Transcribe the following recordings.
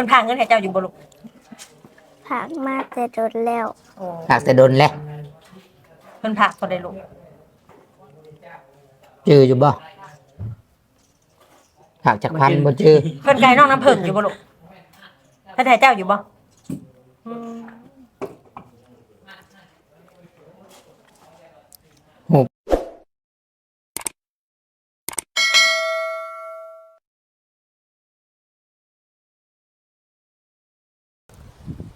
พิ่นพาเงินให้เจ้าอยู่บ่ลูกผักมาแต่โดนแล้ว โอ้ฝากแต่ดนแหละเพิ่นพากบ่ได้ลูกจืออยู่บ่ฝากจากพันบ่จือ เพิ่นไกลน้องน้ำผึ้งอยู่บ่ลูกเพิ่นให้เจ้าอยู่บ่อืม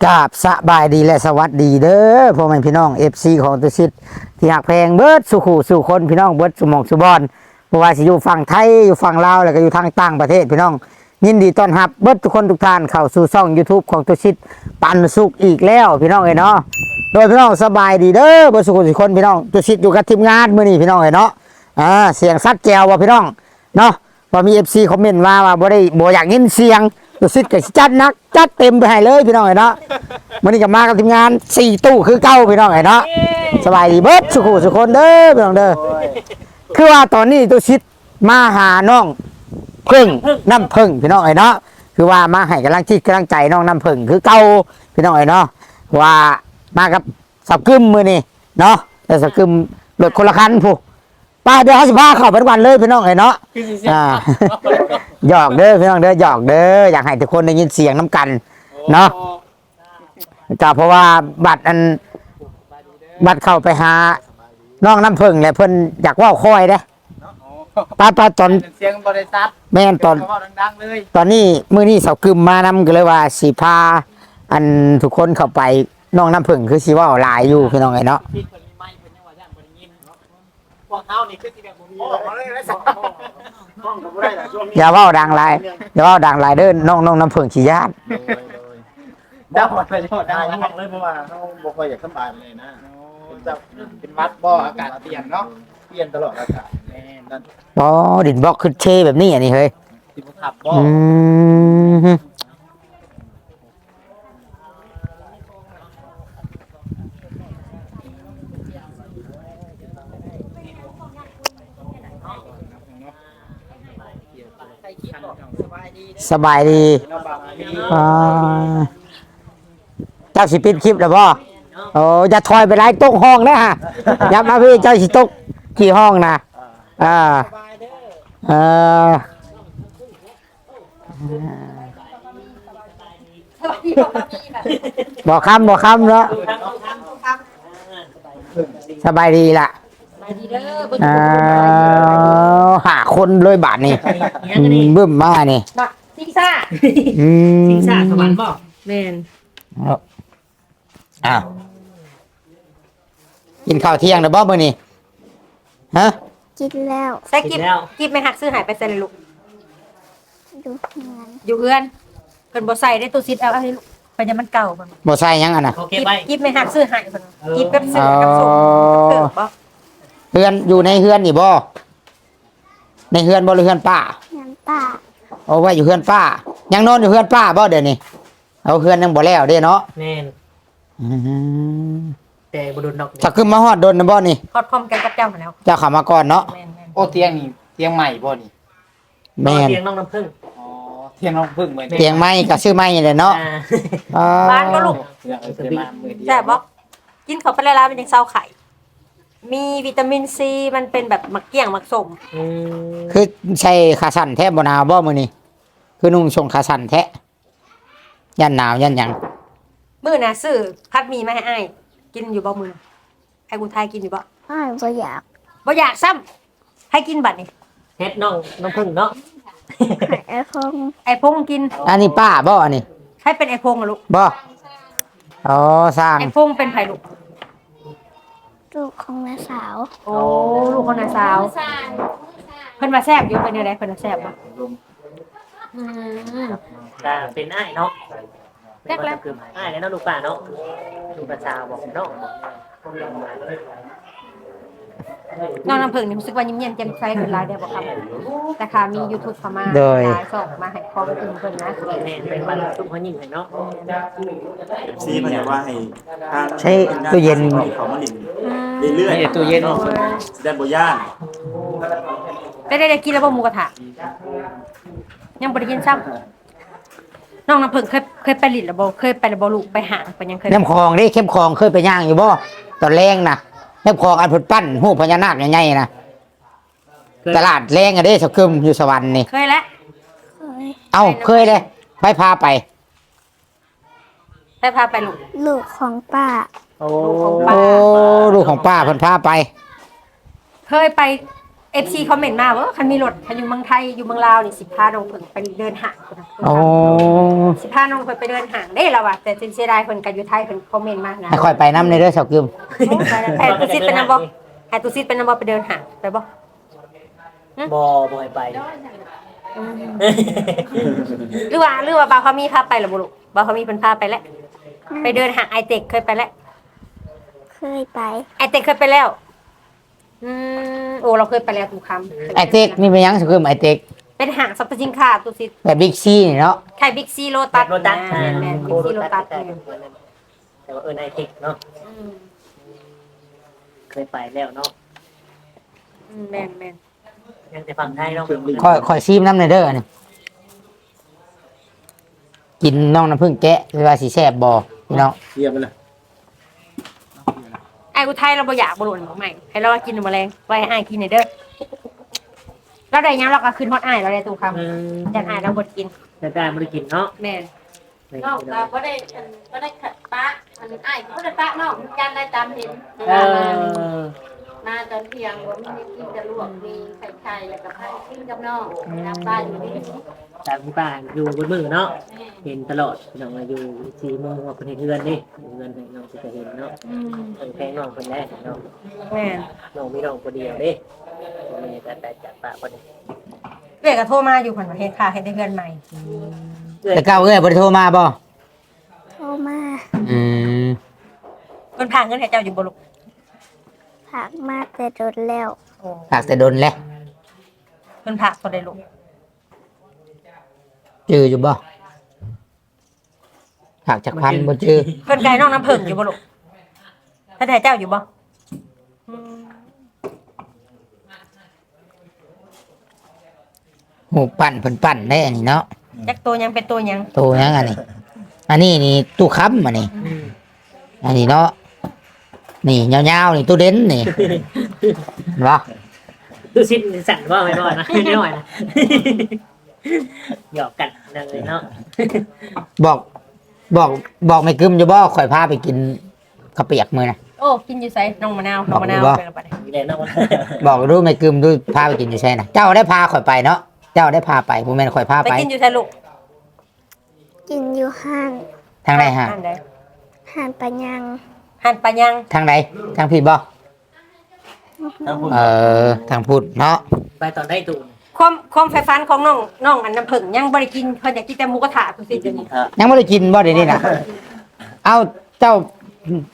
กราบสบายดีและสวัสดีเด้อพ่อแม่พี่น้อง FC ของตุสิทธิ์ที่หักแพงเบิดสุขุสู่คนพี่น้องเบิดสุมองสุบอนบ่ว่าสิอยู่ฝั่งไทยอยู่ฝั่งลาวแล้วก็อยู่ทางต่างประเทศพี่น้อง ยินดีต้อนรับเบิดทุกคนทุกท่านเข้าสู่ช่อง YouTube ของตุสิทธิ์ปันสุขอีกแล้วพี่น้องเอ้เนาะโดยพี่น้องสบายดีเด้อเบิดสุขสุคนพี่น้องตุสิทธิ์อยู่กับทีมงานมื้อนี้พี่น้องเอ้เนาะอ่าเสียงซัดแจวว่าพี่น้องเนาะว่ามี FC คอมเมนต์ว่าว่าบ่ได้บ่อยากยินเสียง ตุสิทธิ์ก็สิจัดหนัก จัดเต็มไปให้เลยพี่น้องเอ้ยเนาะวันนี้ก็มากับทีมงานสี่ตู้คือเก้าพี่น้องไอ้เนาะสบายดีเบิดสุขุสุคนเด้อพี่น้องเด้อคือว่าตอนนี้ตัวชิดมาหาน้องพึ่งน้ำพึ่งพี่น้องไอ้เนาะคือว่ามาให้กำลังจิตกำลังใจน้องน้ำพึ่งคือเก้าพี่น้องไอ้เนาะว่ามากับสับกึมมือนี่เนาะแต่สับกึมรถคนละคันผู้ ป้าเดี๋ยวเขาสิพาเข้าไปทุกวันเลยพี่น้องไอ้เนาะอ่าหยอกเด้อพี่น้องเด้อหยอกเด้ออยากให้ทุกคนได้ยินเสียงน้ำกัน เนาะก็เพราะว่าบัตรอันบัตรเข้าไปหาน้องน้ำพึ่งแหละเพิ่นอยากเว่าคอยเด้ป้าป้าตอนเสียงบริษัทแม่นตอนเขาดังๆเลยตอนนี้มื้อนี้เสากึมมานำก็เลยว่าสิพาอันทุกคนเข้าไปน้องน้ำพึ่งคือสิเว่าหลายอยู่พี่น้องไอ้เนาะ วกเขานี่คือที่แบบผมมีเลยนะสักห้องก็ไม่ได้แต่ช่วงนี้อย่าเว่าดังหลายอย่าเว่าดังหลายเด้อน้องน้องน้ำพึ่งสิญาติดาวไปโทษได้ได้นะห้องเลยเพราะว่าเขาบ่ค่อยอยากสบายเลยนะเป็นวัดบ่อากาศเปลี่ยนเนาะเปลี่ยนตลอดอากาศแม่นั่นอ๋อดินบล็อกคือเชแบบนี้อันนี้เฮ้ยที่ผมขับบ่ออืม สบายดีอ่าเจ้าสิปิดคลิปแล้วบ่โอ้จะถอยไปไล่ตกห้องนะฮะยับมาพี่เจ้าสิตกกี่ห้องนะอ่าเออบอกคำบอกคำเนาะสบายดีล่ะ ไปดีเด้อเบิ่งอ่าหาคนเลยบาทนี่อืมบึ้มมานี่บักซิงซ่าอืมซิงซ่าสวรรค์บ่แม่นอ้าวกินข้าวเที่ยงแล้วบ่มื้อนี้ฮะกินแล้วใส่กิบกิบไม่หักซื้อหายไปใส่เลยลูก ดูงานอยู่เอื้อนเพิ่นบ่ใส่ได้ตู้ซิดเอาให้ลูกเพิ่นจะมันเก่าเพิ่นบ่ใส่หยังอะนะโอเคกิบไปกิบไม่หักซื้อหายเพิ่นกิบกับซื้อกับส่งเกิดบ่ เฮือนอยู่ในเฮือนนี่บ่ในเฮือนบ่หรือเฮือนป้างานป่าเอาไว้อยู่เฮือนป้า ยังนอนอยู่เฮือนป้าบ่เดี๋ยวนี้เอาเฮือนยังบ่แล้วเด้เนาะแม่นอืมแต่บดุลดอกถ้าขึ้นมาฮอดดนนะบ่นี่ฮอดพร้อมกันกับเจ้าหั่นแล้วเจ้าเข้ามาก่อนเนาะแม่นแม่นโอ้เตียงนี่เตียงใหม่บ่นี่แม่นเตียงน้องน้ำผึ้ง อ๋อเตียงน้องพึ่งเหมือนเตียงไม้ก็ซื้อไม้นี่แหละเนาะอ่าอ่าบ้านก็ลูกเรื่องเออเกิดมามือเดียวแซ่บบ่กินเข้าไปหลายๆมันยังเซาไข่ มีวิตามินซีมันเป็นแบบมักเกี้ยงมักส้มอืมคือใช้ขาสั่นแท้บ่หนาวบ่มื้อนี้คือนุ่งชงขาสั่นแท้ยันหนาวยันหยังมื้อน่ะซื้อผัดหมี่มาให้อ้ายกินอยู่บ่มื้อน่ะไอ้กูทายกินอยู่บ่อ้ายบ่อยากบ่อยากซ้ำให้กินบัดนี้เฮ็ดน้องน้ำผึ้งเนาะให้ไอ้พงไอ้พงกินอันนี้ป้าบ่อันนี้ให้เป็นไอ้พงอะลูกบ่อ๋อสร้างไอ้พงเป็นไผลูก ลูกของแม่สาวโอ้ลูกคนน่ะสาวเพิ่นว่าแซ่บอยู่เป็นจังไดเพิ่นว่าแซ่บบ่อืมจ้าเป็นอ้ายเนาะแรกแล้วคืออ้ายแล้วเนาะลูกป่าเนาะลูกกระชาวบอกเนาะ น้องน้ำผึ้งนี่รู้สึกว่ายิ้มเย็นแจ่มใสขึ้นหลายได้บ่ครับแต่ค่ะมี YouTube เข้ามาโดย หลายส่งมาให้ความรู้เพิ่นนะแม่นเป็นบ้านตุ้มเขายิงให้เนาะซีมันอยากว่าให้ทางใช้ตู้เย็น เขามาหลินอืมเรื่อยนี่ตู้เย็นได้บ่ย่านได้ได้ได้กินแล้วบ่หมูกระทะยังบ่ได้กินซ้น้องน้ำเพิ่งเคยเคยไปลิดระบเคยไประบลูกไปหางไปยังเคยน้ำคลองเด้เข้มคลองเคยไปย่างอยู่บ่ตอนแรงนะ น้ำคลองอันพุดปั้นหูพญานาคใหญ่ๆนะตลาดแรงอะเด้สกึมอยู่สวรรค์นี่เคยแล้วเคยเอ้าเคยเลยไปพาไปไปพาไปลูก ลูกของป้า โอ้ป้าโอ้ลูกของป้าเพิ่นพาไป เคยไปเอฟซีคอมเมนต์มาว่าคันมีรถคันอยู่เมืองไทยอยู่เมืองลาวนี่สิพาน้องเพิ่งไปเดินหางคนนะโอ้สิพาน้องเพิ่งไปเดินหางได้แล้วว่ะแต่จริงเสียดายเพิ่นก็อยู่ไทยเพิ่นคอมเมนต์มานะให้ค่อยไปน้ำในเด้อสกึม ให้ตุซิดเป็นนำบ่ให้ตุซิดเป็นนำบ่ไปเดินหางไปบ่บ่บ่ให้ไปหรือว่าหรือว่าบาวเขามีพาไปหรือบ่ลูกบาวเขามีเพิ่นพาไปแล้วไปเดินหางไอเต็กเคยไปแล้วเคยไป ไอเต็กเคยไปแล้ว อืมโอ้เราเคยไปแล้วทุกคำไอเต็กนี่เป็นหยังสกึมไอเต็กเป็นห้างสรรพสินค้าตุซิดแบบบิ๊กซีนี่เนาะใช่บิ๊กซีโลตัสโรตัสแม่นแม่นโคบิ๊กโรซีโลตัตัสสแต่แม่นว่าเออไอทิกเนาะอืม เคยไปแล้วเนาะอืมแม่นแม่นยังแต่ฝั่งไทยเนาะค่อยค่อยซีมน้ำในเด้อนี่กินน้องน้ำผึ้งแกะเวลาสีแซ่บบ่พี่น้องเยี่ยมไปเลยไอ้อุทัยเราบ่อยากบ่หลุนบ่ใหม่ให้เรากินแมลงไว้ให้อ้ายกินหน่อยเด้อเราได้หยังเราก็ขึ้นฮอดอ้ายเราได้ตู้คำอืมจันอ้ายเราบ่กินแต่ได้ไม่ได้กินเนาะแม่นไม่นอกกินเราเนาะบ่ได้ อันบ่ได้ขัดปะอันอ้ายบ่ได้ปะนอกจันได้ตามเห็นเออมาตอนเที่ยงว่ามีกินจะลวกมีไข่ไข่แล้วก็ให้กินกับน้องน้ำปลาอยู่นี่ตามที่ป้าอยู่บนมือเนาะเห็นตลอดน้องมาอยู่สี่โมงว่าเป็นเฮือนนี่เฮือนให้น้องจะเห็นเนาะอืมเพิ่นแพงน้องคนแรกน้องแม่นน้องมีน้องคนเดียวเด้มีแต่แต่จากป้าคนนี้เอื้อยก็โทรมาอยู่เพิ่นว่าเฮ็ดค่ะเฮ็ดได้เฮือนใหม่แต่เก้าเอ้ยบ่ได้โทรมาบ่โท รมาอืมเพิ่นพาเงินให้เจ้าอยู่บ่ลูกผักมาแต่โดนแล้วโอ้ฝากแต่ดนแหละเพิ่นพาบ่ได้ลูกจืออยู่บ่ฝากจากพันบ่จือเพิ่นไกลน้องน้ำผึ้งอยู่บ่ลูกเพิ่นให้เจ้าอยู่บ่อืมหูปั่นเพิ่นปั่นได้อันนี้เนาะจักตัวยังเป็นตัวยังโตยังอันนี้ อันนี้นี่ตู้ค้ำอันนี้อืมอันนี้เนาะ นี่ยาวๆนี่ตู้เด่นนี่เห็นบ่ดูสิสั่นว่าไม่บ่อยนะไม่บ่อยนะหยอกกันนั่นเลยเนาะ บอก บอก บอกไม่กึมอยู่บ่ข่อยพาไปกินข้าวเปียกมื้อนะโอ้กินอยู่ไสน้องมะนาวน้องมะนาวบอกไปแล้วบัดนี้มีแรงเนาะบอกดูไม่กึมดูพาไปกินอยู่ใช่นะเจ้าได้พาข่อยไปเนาะ เจ้าได้พาไปบ่แม่นข่อยพาไป ไปกินอยู่ไสลูก กินอยู่ห้างทางใดฮะอันใดห้างปัญญังหันไปยัง ทางใดทางพี่บ่เออทางพูดเนาะไปตอนได้ตูนความความไฟฟันของน้องน้องอันน้ำผึ้งยังบ่ได้กินเพิ่นอยากกินแต่หมูกระทะตุสิเดี๋ยวนี้ยังไม่ได้กินบ่เดี๋ยวนี้นะเอาเจ้า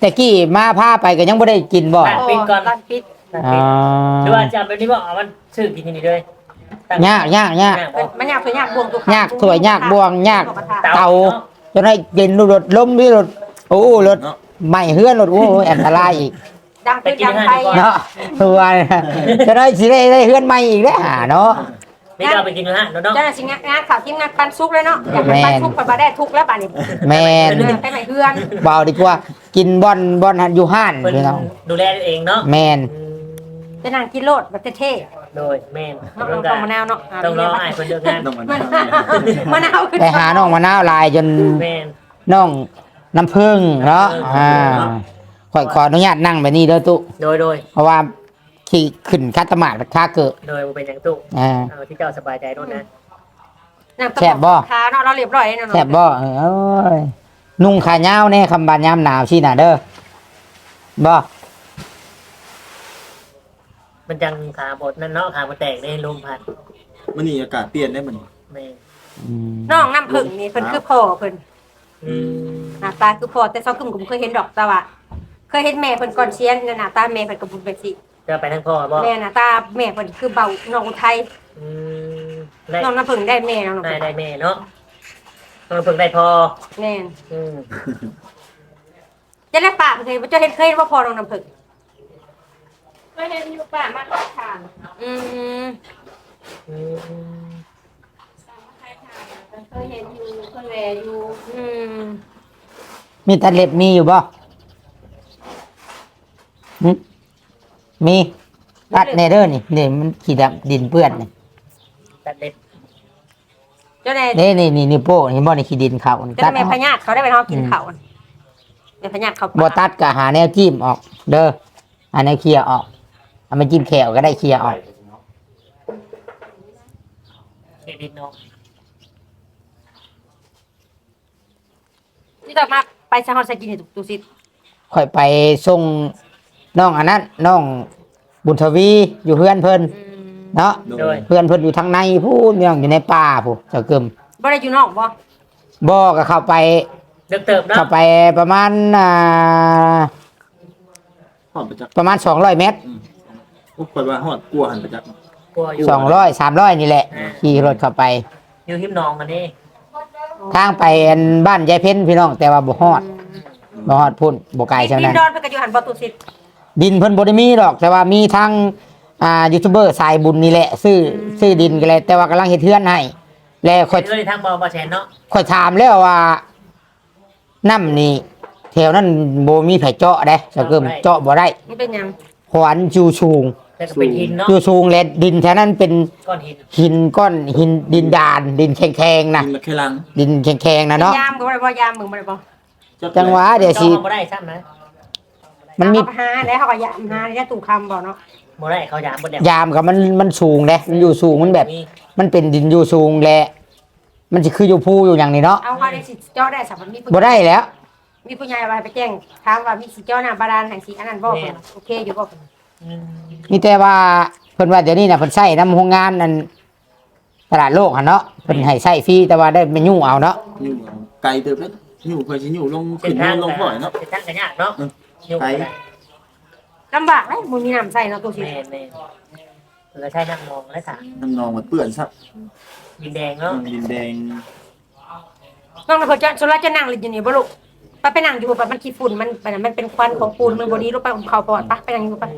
แต่กี้มาพาไปก็ยังไม่ได้กินบ่ร้านปิดก่อนร้านปิดอ๋อหรือว่าจะแบบนี้บอกเอามันซื้อกินที่นี่เลย ยากยากยากเพิ่นมันยากสวยยากบวงตุกยากสวยยากบวงยากหมูระทะเตาจนให้กินรถล้มด้วยรถโอ้รถใหม่เฮือนรถโอ้ยอันตรายอีกดังปืนดังไฟเนาะตัวเนี่ยจะได้สิได้ได้เฮือนใหม่อีกแล้วหาเนาะนี่ก็เอาไปกินนะเนาะเจ้าหน้าที่งานงานข่าวทีมงานปันซุกเลยเนาะอยากให้ปันซุกเพิ่นบ่ได้ทุกข์แล้วบัดนี้แม่นเออไปใหม่เฮือนเบาดีกว่ากินบอนบอนหันอยู่ห้านเพิ่นพี่น้องดูแลเองเนาะแม่น จะนั่งกินโลดแบบเท่โดยแม่นๆน้องน้องมะนาวเนาะต้องรอให้คนเดินงานต้องมันมันมะนาวขึ้นไปหาน้องมะนาวลายจนแม่นน้องน้ำผึ้งเนาะอ่าขอขออนุญาตนั่งแบบนี้เด้อตุโดยโดยเพราะว่าขี่ขึ้นคัตมาดค่าเกิดโดยเป็นอย่างตู้อ่าเอาที่เจ้าสบายใจโน่นนะนั่งแซ่บบ่ขาเนาะเราเรียบร้อยแล้วเนาะแซ่บบ่เออเอ้ยนุ่งขายาวแน่คำบานยามหนาวชิน่ะเด้อบ่ มันจังขาบดนั่นเนาะขาบดแตกในลมพัดมันนี่อากาศเปลี่ยนได้มันแม่นอืมน้องน้ำผึ้งนี่เพิ่นคือพ่อเพิ่นอืมหน้าตาคือพ่อแต่ซอกกึ่มก็บ่เคยเห็นดอกแต่ว่าเคยเห็นแม่เพิ่นก่อนเชียนหน้าตาแม่เพิ่นก็บ่เป็นสิจะไปทั้งพ่อบ่แม่หน้าตาแม่เพิ่นคือเบาน้องอุทัยอืมได้น้องน้ำผึ้งได้แม่น้องน้ำได้ผึ้งได้แม่เนาะเราเพิ่งได้พอแม่นอืมจะได้ปากเคยบ่เจ้าเห็นเคยเห็นว่าพ่อน้องน้ำผึ้ง ก็เห็นอยู่ป่ามาขอทานอืมอืมให้ทานเคยเห็นอยู่เคยแวอยู่อืมมีตัดเล็บมีอยู่บ่หึมีตัดเนเดอร์นี่นี่มันขีดำดินเปื้อนนี่ตัดเล็บเจ้าแน่นี่นี่นี่นี่โป้นี่บ่นี่ขีดินเขานี่เจ้าตัดแม่พญาติเขาได้ไปทอดกินเขาแม่พญาติเขาบ่ตัดก็หาแนวจิ้มออก เด้อหาแนวเคลียร์ออก เอามาจิ้มแขวก็ได้เคลียร์ออกเครดิตเนาะที่ต่อมาไปซาฮอนไซกินตุตุซิดค่อยไปส่งน้องอันนั้นน้องบุญทวีอยู่เพื่อนเพิ่นเนาะโดย เพื่อนเพิ่นอยู่ทางในพูนน้องอยู่ในป่าพูเจ้าเกิมบ่ได้อยู่นอกบ่บ่ก็เข้าไป เดิมเติบเนาะเข้าไปประมาณอ่าหอดประจักษ์ประมาณ200เมตร อืม โอ้คอยว่าหอดกลัวหันประจักษ์กลัวอยู่200 300นี่แหละขี่รถเข้าไป อยู่หิมนองกันนี่ทางไปอันบ้านยายเพ็ญพี่น้องแต่ว่าบ่ฮอดบ่ฮอดพุ่นบ่ไกลเท่าดินั้นนดอนไปกับอยู่หันบ่ตุซิดดินเพิ่นบ่ได้มีดอก แต่ว่ามีทางอ่ายูทูบเบอร์สายบุญนี่แหละ ซื้อซื้อดินกันเลยแต่ว่ากำลังเฮ็ดเทือนให้แล้วค่อยเรื่องทางบอบอแชนเนาะค่อยถามแล้วว่าน้ำนี่แถวนั้นบ่มีไผเจาะเด้เจะเกิมเจาะบ่ได้มันเป็นหยังขวานจูชูง แต่ก็เป็นหินเนาะจูชูงและดินแถวนั้นเป็นก้อนหินหินก้อนหินดินดาน ดินแข็งๆนะกินมาแค่ลังดินแข็งๆนะเนาะยามก็บ่ได้บ่ยามมึงบ่ได้บ่จังหวะเดี๋ยวสิจ้าบ่ได้ซ้ำนะมันมีเอาไปหาแล้วเขาก็ยามหาแล้วตู่คำบ่เนาะบ่ได้เขายามบ่ได้ยามกับมันมันสูงเด้มันอยู่สูงมันแบบมีมันเป็นดินอยู่สูงแหละมันจะคืออยู่ภูอยู่อย่างนี้เนาะเอาเขาได้สิเจาะได้สับมีผู้บ่ได้แล้ว มีผู้ใหญ่ว่าไปแจ้งถามว่ามีสิเจาะน้ำบาดาลแห่งสีอันนั้นบ่เพิ่นโอเคอยู่บ่เพิ่นอื มมีแต่ว่าเพิ่นว่าเดี๋ยวนี้น่ะเพิ่นใช้น้ำโรงงานนั่นตลาดโลกหั่นเนาะเพิ่นให้ใช้ฟรีแต่ว่าได้ไปยุ่งเอาเนาะอยู่ไกลเติบแล้วอยู่คอยสิอยู่ลงเส้ขึ้นนทางลงพ่อยเนาะเส้นทางกันยากเนาะอืมยุ่งไปกันลำบากเลยมึงมีน้ำใส่เนาะตุซิดแม่นแม่นเราใช้นั่งมองและสาน้ำนองมันเปื้อนซับดินแดงเนาะดินแดงน้องน่ะเพิ่นจะสุราจะนั่งอยู่นี่บ่ลูก ไปไปนั่งอยู่บ่มันขี้ฝุ่นมันมันเป็นควันของปูนมันบ่ดีลูกไปของเขาปอดปะไปนั่งอยู่ปะ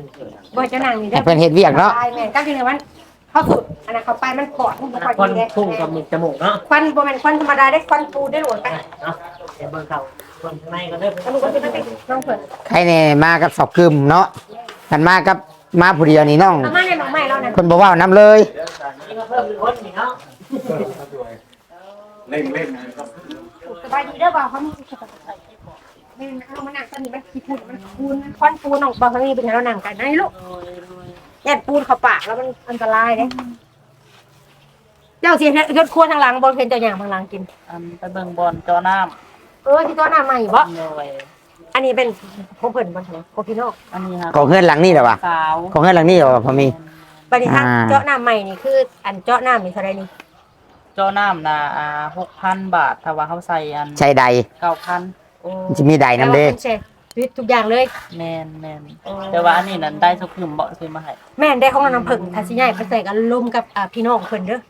บ่จะนั่งนี่ให้เด้อเพิ่นเฮ็ดเวียกเนาะใช่แม่ตั้งที่เนี่ยมันเข้าสุดอันนั้นเข้าไปมันปอดมันบ่ค่อยควันดีเด้พุ่งกับจมูกเนาะควันบ่แม่นควันธรรมดาได้ควันปูได้โหลดไปเนาะเดี๋ยวเบิ่งเขาคนข้างในก็เริ่มแล้วลูกก็สิมาติดน้องเพิ่นใครแน่มากับสอบกึมเนาะกันมากับมาผู้เดียวนี่น้องเอามาในน้องใหม่แล้วนะเพิ่นบ่เว้านํเลย นี่ก็เพิ่มคนนี่เนาะเล่นเล่นสบายดีเด้อบ่าวเขามีสุขภาพ แม่เอามานั่งตอนนี้มันขี้ฝุ่นมันปูนควันปูนน้องบ่าวเขามีเป็นให้เรานั่งกันนี่ลูกแย่ปูนเข้าปากแล้วมันอันตรายเด้เจ้าสิเฮ็ดเฮ็ดครัวทางหลังบ่เห็นเจ้าหยังทางหลังกินอันไปเบิ่งบอลจอน้เออที่ตัวหน้าใหม่บ่ำเลยอันนี้เป็นของเพิ่นบ่ใช่ของพี่นองอันนี้ฮะของเฮือนหลังนี้แหละวะสาวของเฮือนหลังนี้เหรอพอมี บัดนี้ทางอ่า เจาะหน้าใหม่นี่คือ อันเจาะหน้านี่เท่าใดนี่จอน้ำนะอ่าหกพันบาทถ้าว่าเขาใส่อันใช้ใดเก้าพัน มันจะมีใดนํเด้แต่ว่าพิ่นใช้วิทย์ทุกอย่างเลย แมนแมนแต่ว่าอันนี้นั้นได้สักคืมบ่ซื้อมาให้แม่นได้ของน้องน้ำผึ้งถ้าสิใหญ่ไปใส่กันรวมกับอ่าพี่น้องเพิ่นเด้อ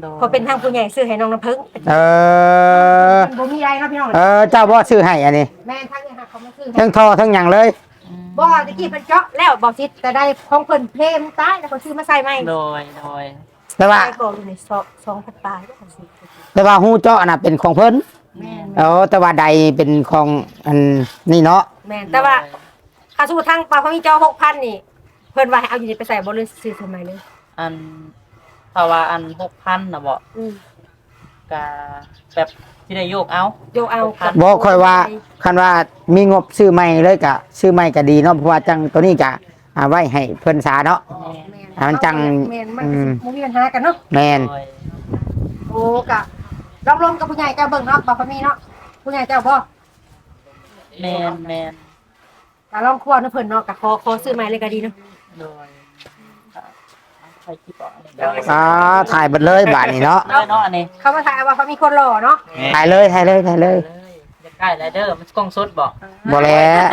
โดยเพอเป็นทางผู้ใหญ่ซื้อให้น้องน้ำผึ้งเออบ่มีไรเนาะพี่น้องเออเจ้าบ่ซื้อให้อันนี้แม่นทางนี้ค่ะเขามาซื้อให้ทั้งท่อทั้งหยังเลยอืมบ่ตะกี้เพิ่นเจาะแล้วบ่ซิดแต่ได้ของเพิ่นเพลมตายแล้วเขาซื้อมาใส่ใหม่โดยโดยแต่ว่าใส่กล่องอยู่ใน2 2,000บาทแล้วเขาซื้อแต่ว่าฮู้เจาะน่ะเป็นของเพิ่น แม่นเออแต่ว่าใดเป็นของอันนี่เนาะแม่นแต่ว่าค่าสู้ทางปลาเขามีเจาะ6,000นี่ เพิ่นว่าให้เอาอยู่นี่ไปใส่บ่เลยซื้อทำไมเลยอันถ้าว่าอันหกพันนะบ่อืมกะแบบที่ได้โยกเอา โยเอากับบ่ค่อยว่าคันว่ามีงบซื้อใหม่เลยก็ซื้อใหม่ก็ดีเนาะเพราะว่าจังตัวนี้ก็เอาไว้ให้เพิ่นสาเนาะ แม่นแม่นอ่ามันจังแม่นมันอืมบ่มีปัญหากันเนาะแม่นโดยโอ้กะ ลองลงกับผู้ใหญ่เจ้าเบิ่งเนาะบ่พอมีเนาะผู้ใหญ่เจ้าบ่แม่นแม่นกะลองครัวเนาะเพิ่นเนาะกะขอขอซื้อใหม่เลยก็ดีเนาะโดยอะใครคิดบ่โดยอ่าถ่ายเบิดเลยบาดนี้เนาะได้เนาะอันนี้เขามาถ่ายว่าเขามีคนหล่อเนาะถ่ายเลยถ่ายเลยถ่ายเลยจะ ใกล้แล้วเด้อมันกล้องสดบ่บ่แล้ว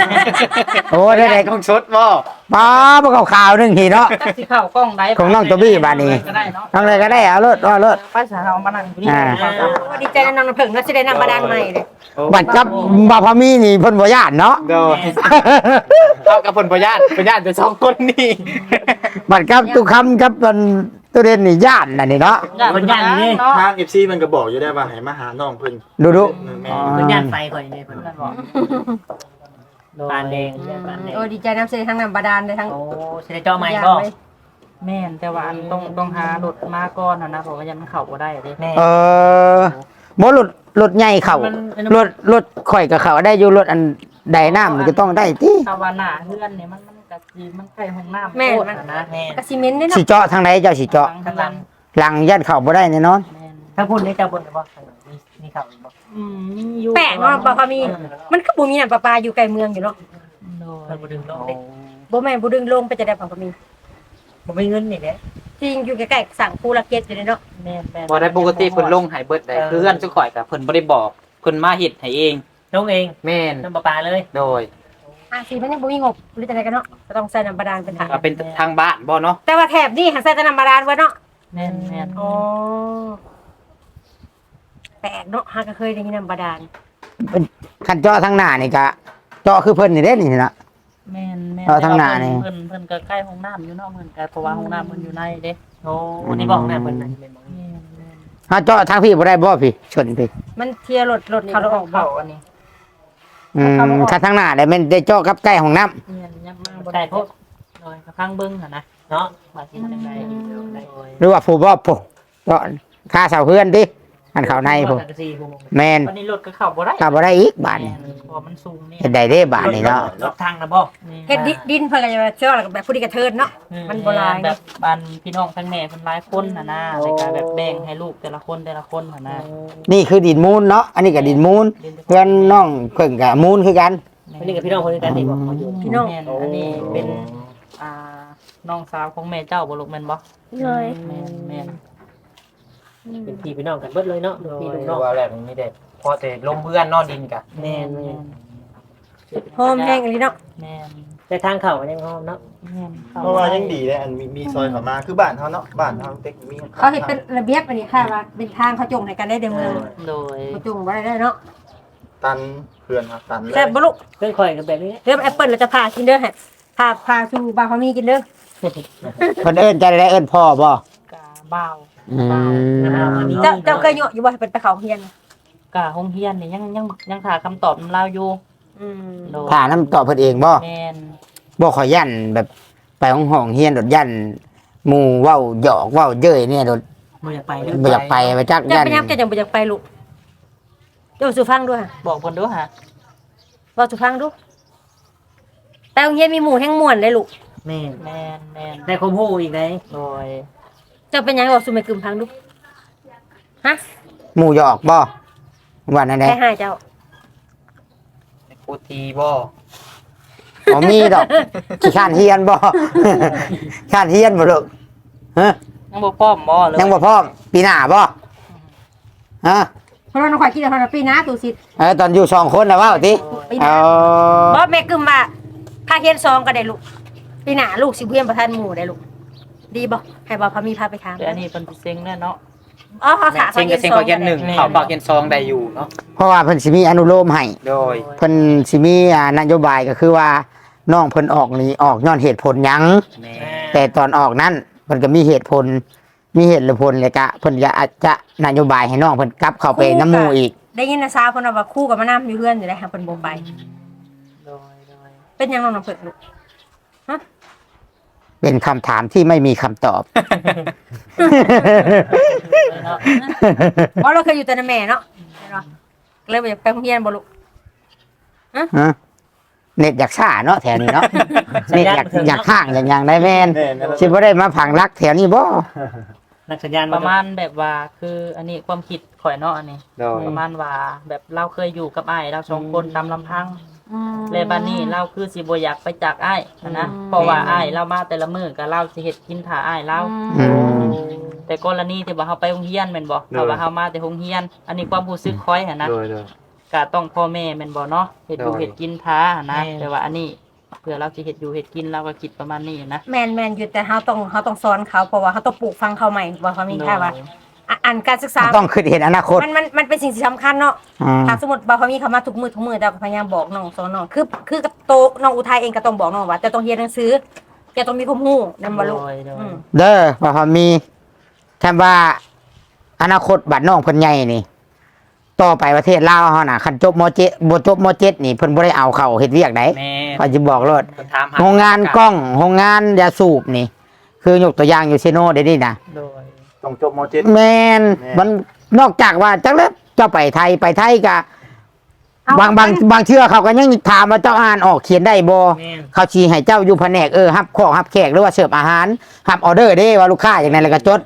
โอ้ได้ได้ต้องชดบ่ป้าบ่เข้าข่าวหนึงทีเนาะจักสิเข้ากล้องได้ของน้องตัวบี้บาดนี้ ก็ได้เนาะทางใดก็ได้เอาเลิศเอาเลิศ ไปสาเอามานั่งอยู่นี่อ่าเข้ากันโอ้ดีใจนะน้องน้ำผึ้งเนาะสิได้นำบาดาลใหม่เลยบัดกับบ่พอมีนี่เพิ่นบ่ย่านเนาะเด้อเอากับผลประหยัดประหยัดจะสองคนนี่ บัดกับตุกคำกับมัน ตัวเด่นนี่ย่านน่ะนี่เนาะคนย่านนี่เนาะทาง FC มันก็บอกอยู่ได้ว่าให้มาหาน้องเพิ่นดูดูแม่อ๋อคนย่านไฟก่อนนี่เพิ่นนั่นบอกปานแดงปานแดงโอ้ดีใจน้ำเสียทั้งน้ำบาดาลเลยทั้งโอ้สิได้เจาะใหม่อย่างบ่เลยแม่นแต่ว่าอันต้องต้องหารถมาก่อนนะนะเพราะว่ายังมันเข้าบ่ได้เด้แม่เออบ่รถรถใหญ่เข้ามันรถรถข่อยก็เข้าได้อยู่รถอันใดน้ำมันก็ต้องได้ติถ้าว่าหน้าเฮือนนี่มันมัน ก็สิมันใกล้ห้องน้ำแม่น โคตรมันอะนะแม่กระซีเมนต์ด้วยสิเนาะเจาะทางไหนเจ้าสิเจาะข้างหลังหลังยันเข้าบ่ได้แน่นอน แม่นถ้าพูดนี่จะบ่นบ่มีมีข่าวบ่อืมมีอยู่แปลกเนาะบ่พอมี มันก็บ่มีน้ำประปาอยู่ใกล้เมืองอยู่เนาะโดเพิ่นบ่ดึงลงยเด้บ่แม่นบ่ดึงลงไปจะได้บ่พอมี บ่มีเงินนี่แหละจริงอยู่ใกล้ๆสั่งภูละเก็ดอยู่เลยเนาะแม่นแม่นบ่ได้ปกติเพิ่นลงให้เบิดได้คือเพื่อนสุข่อยกับเพิ่นบ่ได้บอกเพิ่นมาเฮ็ดให้เอง ลงเองแม่นน้ำประปาเลย โดย อะสิมันยังบ่มีงบหรือจังไดกันเนาะก็ต้องใส่น้ำบาดาลเป็นถังก็เป็นทางบ้านบ่เนาะแต่ว่าแถบนี่หาใส่แต่น้ำบาดาลไว้เนาะแม่นแม่นอ๋อแปลกเนาะหาก็เคยได้ยินน้ำบาดาลคันเจาะทางหน้านี่ก็เจาะคือเพิ่นนี่เด้นี่นะ แม่นแม่นเอาทางหน้านี่ เพิ่นเพิ่นก็ใกล้ห้องน้ำอยู่เนาะเหมือนกันเพราะว่าห้องน้ำมันอยู่ในเด้โอ้นี่บอกนะเพิ่นน่ะเป็นบ่แม่นแม่นถ้าเจาะทางพี่บ่ได้บ่พี่ชนพี่มันเทียรถรถเขาแล้วออกบ่เข้าอันนี้ อืมคันทางหน้าได้แม่นได้เจาะกับใกล้ห้องน้ำแม่นยับมาบ่ได้ได้พวกโดยกระพังเบิ่งหั่นนะเนาะว่าสิทางใดได้หรือว่าผู้บ่ผู้เจาะค่าเสาเฮือนดิ อันเข้าในผู้สังกะสีผู้แม่นวันนี้รถก็เข้าบ่ได้ก็บ่ได้อีกบาดนี่แม่นเพราะมันสูงนี่เฮ็ดได้เด้บาดนี่เนาะรถทางนะบ่เฮ็ดดิดินเพิ่นก็จะเชื่อแล้วก็แบบผู้ดีกระเทินเนาะมันโบราณแบบบ้านพี่น้องทั้งแม่เพิ่นหลายคนน่ะนะในการแบบแบ่งให้ลูกแต่ละคนแต่ละคนน่ะนะนี่คือดินมูลเนาะอันนี้ก็ดินมูลเพื่อนน้องเพิ่นก็มูลคือกันอันนี้กับพี่น้องคนเดียวกันนี่บ่เขาอยู่พี่น้องแม่อันนี้เป็นอ่าน้องสาวของแม่เจ้าบ่ลูกแม่นบ่เลยแม่นแม่น เป็นพี่พี่น้องกันเบิดเลยเนาะพี่โดลูยกน้องว่าแล้วมันมีแต่พอแต่ลงเพื่อนเนอนดินกะแม่นแม่นหอมแห้งอันนี้เนาะแม่นแต่ทางเข้ายังหอมเนาะแม่นเพราะว่ายังดีเลยอันมีมีซอยเข้ามาคือบ้านเฮาเนาะบ้านเฮาเต็กมีเขาเฮ็ดเป็นระเบียบอันนี้ค่ะว่าเป็นทางเขาจงให้กันได้ในเมืองโดยเขาจงบ่ได้ได้เนาะตันเพื่อนครับตันเลยแซ่บบ่ลูกเพื่อนข่อยกับแบบนี้เริ่มแอปเปิ้ลเราจะพากินเด้อฮะพาพาสู่บางพามีกินเด้อเพิ่นเอิ้นจะได้เอิ้นพ่อบ่กะบ้าว อืมเจ้าเจ้าเคยเหยาะอยู่บ่ให้เป็นไปเขาเฮียนกะโรงเรียนนี่ยังยังยังหาคำตอบนำลาวอยู่อืมโดยถ้าน้ำตอบเพิ่นเองบ่แม่นบ่ขอยยันแบบไปห้องห้องเฮียนโดดยันหมู่เว้าหยอกเว้าเย้ยเนี่ยโดดบ่อยากไปเด้อบ่อยากไปไปจักเจ้ายัน ไปยับเจ้าจังบ่อยากไปลูกเจ้าสู่ฟังด้วยค่ะบอกเพิ่นดูหะเว้าสู่ฟังดูแต่โรงเรียนมีหมู่แห่งม่วนเลยลูกแม่นแม่นแม่นได้ความรู้อีกเลยโดยเจ้าเป็นหยังเว้าสู่แม่กึมฟังดูฮะหมู่หยอกบ่ว่านั่นแหใครละหายเจ้ากูทีบ่บ่มีดอกขี้ข้านเฮียนบ่ ข้านเฮียนบ่ลูกฮะยังบ่พร้อมบ่เลยยังบ่พร้อมปีหน้าบ่ฮะเพราะว่าน้องข่อยคิดว่าปีหน้าตู่สิเออตอนอยู่สองคนน่ะเว้าติปีหเอน้าอบ่แม่กึมว่าพาเฮียนซองก็ได้ลูกปีหน้าลูกสิเพียนประธานหมู่ได้ลูก ดีบ่ให้บ่พามีพาไปถามแต่อันนี้เพิ่นสิเซ็งแน่เนาะอ๋อเขาถามเซ็งกับเซ็งพอเย็นหนึ่งเขาปากเย็นซองได้อยู่เนาะเพราะว่าเพิ่นสิมีอนุโลมให้โดยเพิ่นสิมีอ่านโยบายก็คือว่าน้องเพิ่นออกนี่ออกย้อนเหตุผลหยังแม่แต่ตอนออกนั้นเพิ่นก็มีเหตุผล มีเหตุและผลเลยกะเพิ่นก็อาจจะนโยบายให้น้องเพิ่นกลับเข้าไปน้ำหมู่อีก ได้ยินนะซาวเพิ่นว่าคู่กับมะนาวอยู่เพื่อนอยู่ได้ค่ะเพิ่นบ่ไปโดยโดยเป็นหยังน้องน้ำเพิ่นลูก เป็นคำถามที่ไม่มีคำตอบเนาะเพราะเราเคยอยู่แต่ในแม่เนาะเห็นบ่เลยบ่อยากไปโรงเรียนบ่ลูกฮะเน็ตอยากซ่าเนาะแถวนี้เนาะเน็ตอยากอยากข้างอย่างอย่างได้แม่นแน่นั่นแหละสิบ่ได้มาผังรักแถวนี้บ่นักสัญญาณประมาณแบบว่า คืออันนี้ความคิดข่อยเนาะอันนี้โดยประมาณว่า แบบเราเคยอยู่กับอ้ายเราสองคนตามลำพัง เลยบัดนี้เราคือสิบ่อยากไปจากอ้ายหั้นนะเพราะว่าอ้ายเรามาแต่ละมื้อก็เราสิเฮ็ดกินถ่าอ้ายเรา อืม แต่กรณีที่ว่าเฮาไปโรงเรียนแม่นบ่ถ้าว่าเฮามาแต่โรงเรียน อันนี้ความรู้สึกค่อยหั่นนะโดยโดย ก็ต้องพ่อแม่แม่นบ่เนาะเฮ็ดอยู่โดยเฮ็ดกินท้าหั่นนะแต่ว่าอันนี้เพื่อเราสิเฮ็ดอยู่เฮ็ดกินเราก็คิดประมาณนี้นะแม่นแม่นอยู่แต่เฮาต้องเฮาต้องสอนเขาเพราะว่าเฮาต้องปลูกฟังเขาใหม่ว่าเขามีค่าว่า อะอันการศึกษา ต้องคิดเห็นอนาคต มันมันมันเป็นสิ่งที่สำคัญเนาะอ่าถ้าสมมุติบ่เขามีเขามาทุกมื้อทุกมื้อแต่ก็พยายามบอกน้องสอนน้องคือ คือกับโตน้องอุทัยเองก็ต้องบอกน้องว่าจะต้องเรียนหนังสือจะต้องมีความรู้นำบ่ลูกโดยโดย อืมเด้อว่าเขามีแทนว่าอนาคตบัดน้องเพิ่นใหญ่นี่ ต่อไปประเทศลาวเฮาน่ะคันจบม .7 บ่จบม .7 นี่เพิ่นบ่ได้เอาเข้าเฮ็ดเวียกได้แม่ก็สิบอกโลดเพิ่นถามหาโรงงานกล้องโรงงานยาสูบนี่ คือยกตัวอย่างอยู่เซโนเดี๋ยวนี้นะโดย ต้องจบมเจ็ด แมนแม่น มันนอกจากว่าจังเลยเจ้าไปไทยไปไทยกะเอาบางบางบางเชื่อเขาก็ยังถามว่าเจ้าอ่านออกเขียนได้บ่แม่น เขาชี้ให้เจ้าอยู่แผนกเออฮับของฮับแขกหรือว่าเสิร์ฟอาหารฮับออเดอร์เด้ว่าลูกค้าอย่างนั้นแล้วก็จด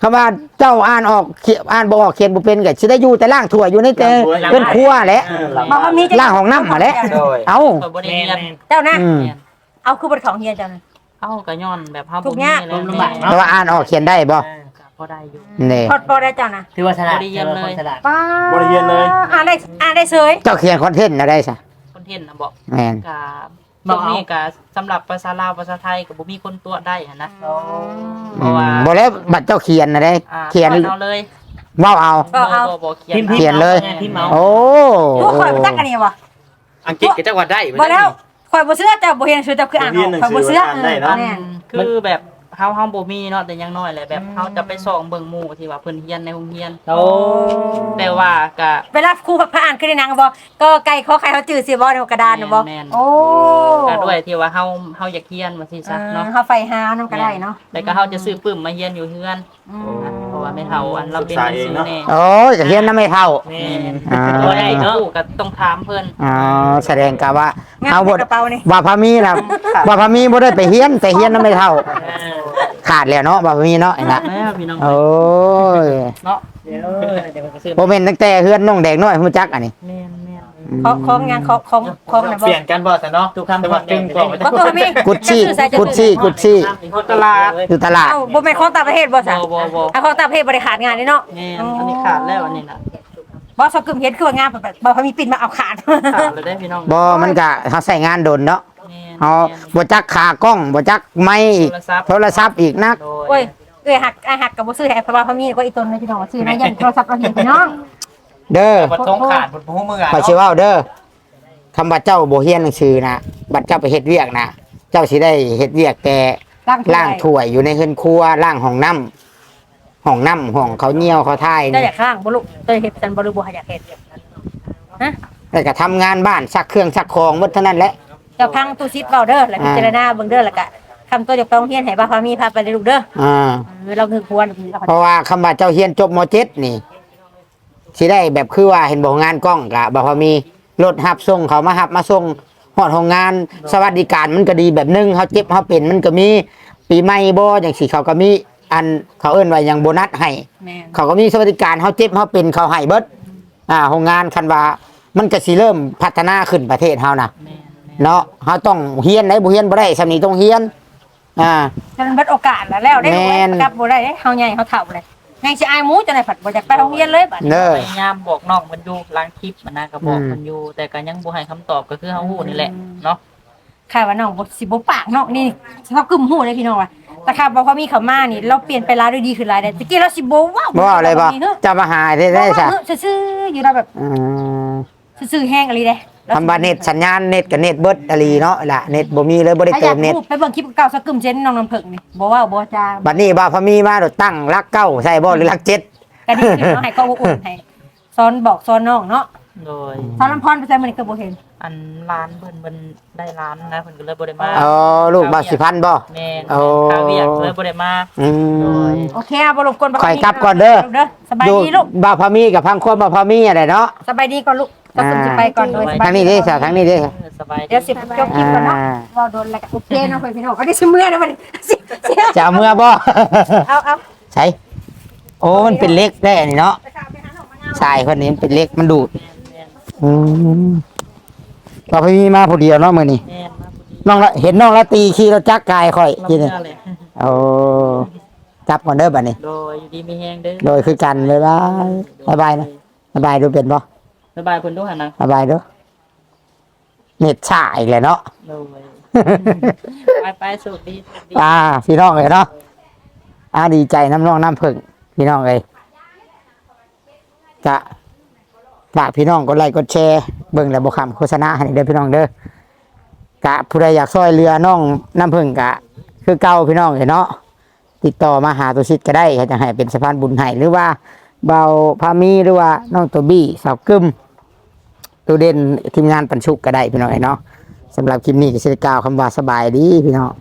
คำว่าเจ้าอ่านออกเขียอ่านบ่ออกเขียนบ่เป็นก็สิได้อยู่แต่ล่างถั่วอยู่ในแต่เป็นครัวแหละบอกว่ามีจะล่างของน้ำมาแหล้ว โดย เอ้า ก็บ่ได้แม่เรียนแม่นเจ้านะอืม เอาคือบนของเฮียเจ้านะเอ้าก็ย้อนแบบเฮาทุบ่กมีอย่างแล้ลำบากเนาะแต่ว่าอ่านออกเขียนได้บ่ก็ พอได้อยู่ นี่ พอดพอได้เจ้านะถือว่าฉลาดบ่ได้เยี่ยมเลย ถือว่าคนฉลาดป้าบริเรียนเลย อ่านได้อ่านได้เฉยเจ้าเขียนคอนเทนต์อะไรซะคอนเทนต์น่ะบอกแม่นก็ตรงนี้ก็สำหรับภาษาลาวภาษาไทยก็บ่มีคนตัวได้หันนะ เพราะว่าบ่แล้วบัตรเจ้าเขียนนะได้อ่าเขียนเอาเลยเว้าเอา ก็เอาบ่บ่บ่เขียนพิมพ์ เขียนเลย พิมพ์เมาส์โอ้ผู้ข่อยบ่จักกันนี่วะอังกฤษก็จังหวัดได้บ่แล้วข่อยบ่เชื่อเจ้าบ่เห็นชื่อเจ้าคืออ่านออกข่อยบ่เชื่อเออแน่นคือแบบ เฮาเฮาบ่มีเนาะแต่อยังน้อยแหละแบบเฮาจะไปส่องเบิ่งหมู่ที่ว่าเพิ่นเรียนในโรงเรียนโอ้แต่ว่าก็เวลาครูพระอ่านขึ้นในหนังบ่ก็ไก่ขอไข่เขาจืดสิบ่ในกระดานน่ะบ่แม่นๆโอ้ก็ด้วยที่ว่าเฮาเฮาอยากเรียนว่าซี่ซะเนาะเฮาไฟหานํก็ได้เนาะแล้วก็เฮาจะซื้อปึ้มมาเรียนอยู่เฮือนเพราะ ว่าแม่เฒ่าอันเราเป็นหนังสือแน่โอ้ยก็เขียนน้ำไม่เท่า แม่นอ่า บ่ได้เนาะก็ต้องถามเพิ่นอ๋อแสดงกับว่างั้นเอาบทกระเป๋านี่ว่าพามีนะว่าพามีบ่ได้ไปเฮียนแต่เฮียนน้ำไม่เท่าอ่า ขาดแล้วเนาะว่าพามีเนาะไอ้นะแม่พี่น้องโอ้ยเนาะเดี๋ยวเดี๋ยวมันก็ซื้อโมเมนต์ตั้งแต่เฮือนน้องแดงน้อยฮู้จักอันนี้ แม่นแม่น ของของงานของของของน่ะบ่เปลี่ยนกันบ่ซะเนาะทุกคำจังหวัดจึงกว่าบ่ตัวมีกุชชี่จะซื้อใส่จะกุชซื้ชี่อกุชชี่ตลาดอยู่ตลาดเอ้าบ่แม่นของต่างประเทศบ่ซะบ่บ่บ่ถ้าของต่างประเทศบ่ได้ขาดงานนี่เนาะแม่นอันนี้ขาดแล้วอันนี้น่ะบ่สกึมเห็นคือว่างานแบบบ่พอมีปิ่นมาเอาขาดขาดแล้วได้พี่น้องบ่มันก็เฮาใส่งานโดนเนาะแม่นเฮาบ่จักขากล้องบ่จักไม้อีกโทรศัพท์โทรศัพท์อีกนักโดโอ้ยเอ้ยหักไอ้หักกับบ่ซื้อให้เพราะว่าเขามีก็อีตนเลยพี่น้องซื้อนะยันโทรศัพท์เราเห็นพี่น้อง เด้อบัดทงขาดบัดหูมืออะขอชื่อว่าเด้อคำว่าเจ้าโบเฮียนหนังสือนะบัดเจ้าไปเฮ็ดเวียกนะเจ้าสิได้เฮ็ดเวียกแต่ล่างถ้วยอยู่ในเฮือนครัวล่างห้องน้ำห้องน้ำห้องเขาเยี่ยวเขาท่ายได้นี่ อยากข้างบ่ลูกได้เฮ็ดจันบ่รู้บ่อยากเฮ็ดแล้วก็ทำงานบ้านซักเครื่องซักของหมดเท่านั้นแหละ เจ้าพังตู้ซิปเว้าเด้อแล้วพิจารณาเบิ่งเด้อแล้วก็คำตัวจกต้องเฮียนให้บ่าพามีพาไปเลยลูกเด้ออ่า เออเราคือควรเพราะว่าคำว่าเจ้าเฮียนจบมเจ็ดนี่ สิได้แบบคือว่าเห็นบอกงานกล้องกะบ่พอมีรถหับส่งเขามาหับมาส่งหอดห้องงานสวัสดิการมันก็ดีแบบหนึงเขาเจ็บเขาเป็นมันก็มีปีใหม่บ่อย่างสิเขาก็มีอันเขาเอิ้นว่าอย่างโบนัสให้แม่นเขาก็มีสวัสดิการเขาเจ็บเขาเป็นเขาให้เบิดอ่าโรงงานคันว่ามันก็สิเริ่มพัฒนาขึ้นประเทศเฮานะแม่นเนาะเฮาต้องเฮียนได้บ่เฮียนบ่ได้สำนี้ต้องเฮียนอ่าฉะนั้นเบิดโอกาสแล้วแล้วได้แม่นกลับบ่ได้เด้เฮาใหญ่เฮาเฒ่าเลย ยังสิอายหมูจังได๋ผัดบ่อยากไปโรงเรียนเลยบัดนี้เด้อ พยายามบอกน้องมันอยู่ล้างคลิปมันนะก็บอกอืม มันอยู่ แต่ก็ยังบ่ให้คำตอบก็คือเฮาฮู้นี่แหละเนาะค่ะว่าน้องบ่สิบ่ปากเนาะนี่เฮากึ่มหูเลยพี่น้องว่าแต่ค่ะบ่พอมีเขามานี่ เราเปลี่ยนไปหลายด้วยดีขึ้นหลายเด้ตะกี้เราสิบ่ว้าวบ่อะไรบ่เฮ้อจะมาหาได้บ่ได้ว่าซะเฮ้อซื่อๆอยู่เราแบบอืมซื่อๆแห้งอะไรเด้ ทำบาเน็ตสัญญาณเน็ตกับเน็ตเบิดอะลีเนาะล่ะเน็ตบ่มีเลยบ่ได้ถ้าอเติยากมเน็ต พูดไปเบิ่งคลิปเก่าสักกึ่มเช่นน้องน้ำผึ้งนี่บ่ว่าบ่จาบัดนี้บ่าพอมีมาโดดตั้งรักเก้าใส่บ่หรือรักเจ็ดก็ดีขึ้นเนาะให้ก็อุ่นให้สอนบอกสอนน้องเนาะ โดยสอนลำพรไปใส่มื้อนี้ก็บ่เห็นอันร้านเพิ่นเพิ่นได้ร้านนะเพิ่นก็เลยบ่ได้มาอ๋อลูกบ่าวสิพันบ่ แม่นโอ้ข้าวเวียกเลยบ่ได้มา อืมโอเคอะบ่รบกวนขอยกลับก่อนเด้อเด้อสบายอยู่ดีลูกบ่าวพอมีกับพังควบบ่าวพอมีอะไรเนาะ สบายดีก่อนลูกก็สมสิไปก่อนโดยสบายทางนี้เด้ซะทางนี้เด้ซะเออสบายเดี๋ยวสิจบคลิปก่อนเนาะอ่าเว้าโดนแล้วก็โอเคเนาะเพิ่นพี่น้องก็ได้สิเมื่อนะบัดนี้สิสิจะเอาเมื่อบ่ เอาเอา ใช่โอ้มันเป็นเล็กได้อันนี้เนาะไปค่ะไปหาน้องมะนาวทรายคนนี้มันเป็นเล็กมันดูด อืมบ่าวพอมีมาผู้เดียวเนาะมื้อนี้แม่นมาพอดีน้องละเห็นน้องละตีขี่รถจักรกายข่อยเรากินเมื่นี่อเลยโอ้กลับก่อนเด้อบัดนี้ โดยอยู่ดีมีแฮงเด้อโดยคือกันบ๊ายบายบ๊ายบายนะบ๊ายบายดูเป็นบ่บ๊ายบายเพิ่นด้วยหั่นนะบ๊ายบายเด้อเน็ตช้าอีกแล้วเนาะ โดยไปไปสุดดีสุดดีอ่าพี่น้องเลยเนาะอ่าดีใจน้ำน้องน้ำผึ้งพี่น้องเลยจะ ฝากพี่น้องกดไลค์กดแชร์เบิ่งแล้วบ่คำโฆษณาให้เด้อพี่น้องเด้อกะผู้ใดอยากซอยเรือน้องน้ำผึ้งกะ คือเก่าพี่น้องเห็นเนาะติดต่อมาหาตัวชิดก็ได้จะให้เป็นสะพานบุญให้หรือว่าเบาพามีหรือว่าน้องตัวบี้สาวกึมตัวเด่นทีมงานปันชุกก็ได้พี่น้องเนาะสำหรับคลิปนี้ก็จะกล่าวคำว่าสบายดีพี่น้อง